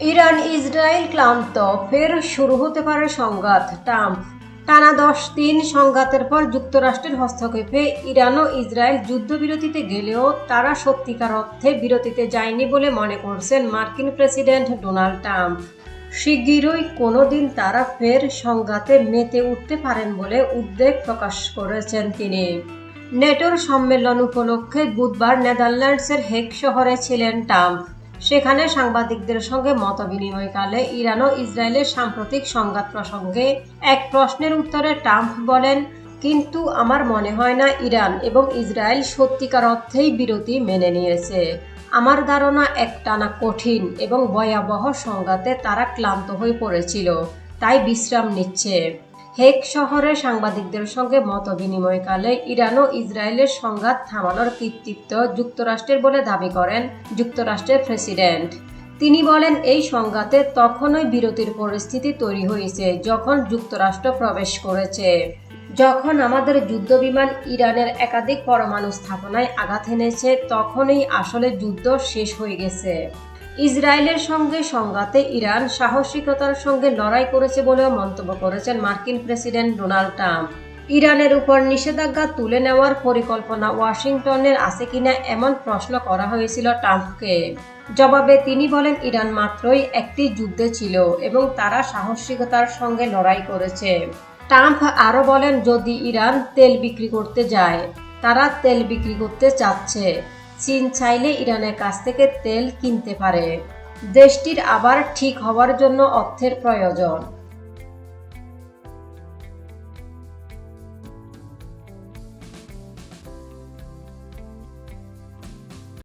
Iran Israel ক্লান্ত, ফের শুরু হতে পারে সংঘাত। ট্রাম্প টানা দশ দিন সংঘাতের পর যুক্তরাষ্ট্রের হস্তক্ষেপে ইরান ও ইসরায়েল যুদ্ধবিরতিতে গেলেও তারা সত্যিকার অর্থে বিরতিতে যায়নি বলে মনে করছেন মার্কিন প্রেসিডেন্ট ডোনাল্ড ট্রাম্প। শিগগিরই কোনো দিন তারা ফের সংঘাতে মেতে উঠতে পারেন বলে উদ্বেগ প্রকাশ করেছেন তিনি। নেটোর সম্মেলন উপলক্ষে বুধবার নেদারল্যান্ডসের হেগ শহরে ছিলেন ট্রাম্প। সেখানে সাংবাদিকদের সঙ্গে মতবিনিময়কালে ইরান ও ইসরায়েলের সাম্প্রতিক সংঘাত প্রসঙ্গে এক প্রশ্নের উত্তরে ট্রাম্প বলেন, কিন্তু আমার মনে হয় না ইরান এবং ইসরায়েল সত্যিকার অর্থেই বিরতি মেনে নিয়েছে। আমার ধারণা একটানা কঠিন এবং ভয়াবহ সংঘাতে তারা ক্লান্ত হয়ে পড়েছিল, তাই বিশ্রাম নিচ্ছে। হেক শহরে সাংবাদিকদের সঙ্গে মত বিনিময়কালে ইরান ও ইসরায়েলের সংঘাত থামানোর কৃতিত্ব যুক্তরাষ্ট্রের বলে দাবি করেন যুক্তরাষ্ট্রের প্রেসিডেন্ট। তিনি বলেন, এই সংঘাতে তখনই বিরতির পরিস্থিতি তৈরি হয়েছে যখন যুক্তরাষ্ট্র প্রবেশ করেছে। যখন আমাদের যুদ্ধবিমান ইরানের একাধিক পরমাণু স্থাপনায় আঘাত এনেছে, তখনই আসলে যুদ্ধ শেষ হয়ে গেছে। ইসরায়েলের সঙ্গে সংঘাতে ইরান সাহসিকতার সঙ্গে লড়াই করেছে বলেও মন্তব্য করেছেন মার্কিন প্রেসিডেন্ট ডোনাল্ড ট্রাম্প। ইরানের উপর নিষেধাজ্ঞা তুলে নেওয়ার পরিকল্পনা ওয়াশিংটনের আছে কিনা এমন প্রশ্ন করা হয়েছিল ট্রাম্পকে। জবাবে তিনি বলেন, ইরান মাত্রই একটি যুদ্ধে ছিল এবং তারা সাহসিকতার সঙ্গে লড়াই করেছে। ট্রাম্প আরও বলেন, যদি ইরান তেল বিক্রি করতে যায়, তারা তেল বিক্রি করতে চাচ্ছে। চীন চাইলে ইরানের কাছ থেকে তেল কিনতে পারে। দেশটির আবার ঠিক হওয়ার জন্য অর্থের প্রয়োজন।